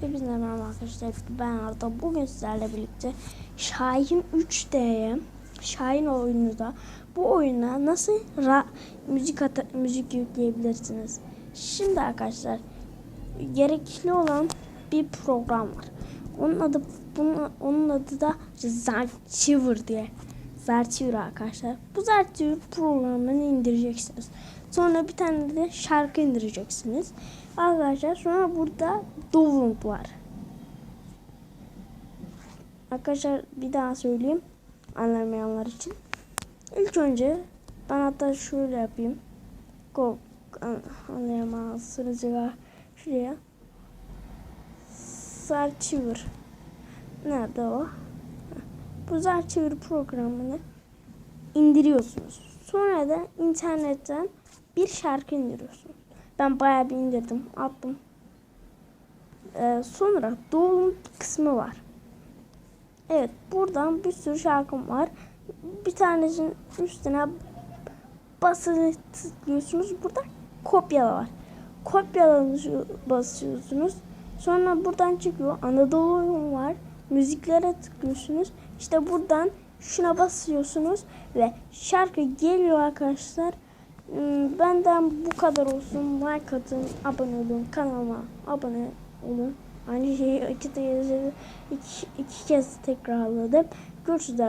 Hepinize merhaba arkadaşlar. Ben Arda. Bugün sizlerle birlikte Şahin 3D'ye Şahin oyununda bu oyuna nasıl ra- müzik müzik yükleyebilirsiniz? Şimdi arkadaşlar gerekli olan bir program var. Onun adı bunun, onun adı da Zarchiver diye. Zarchiver arkadaşlar. Bu Zarchiver programını indireceksiniz. Sonra bir tane de şarkı indireceksiniz. Arkadaşlar sonra burada Download var. Arkadaşlar bir daha söyleyeyim anlamayanlar için. İlk önce ben hatta şöyle yapayım. Go an- anlayamazsınız ya. Şuraya. Zarchiver. Nerede o? Bu Zarchiver programını indiriyorsunuz. Sonra da internetten bir şarkı indiriyorsunuz. Ben bayağı bir indirdim, attım. Ee, sonra doğum kısmı var. Evet, buradan bir sürü şarkım var. Bir tanesinin üstüne basılı tıklıyorsunuz. Burada kopyala var. Kopyalanı basıyorsunuz. Sonra buradan çıkıyor. Anadolu oyun var. Müziklere tıklıyorsunuz. İşte buradan şuna basıyorsunuz ve şarkı geliyor arkadaşlar. Hmm, Benden bu kadar olsun. Like atın, abone olun, kanalıma abone olun. Aynı şeyi iki, iki, iki kez tekrarladım. Görüşürüz.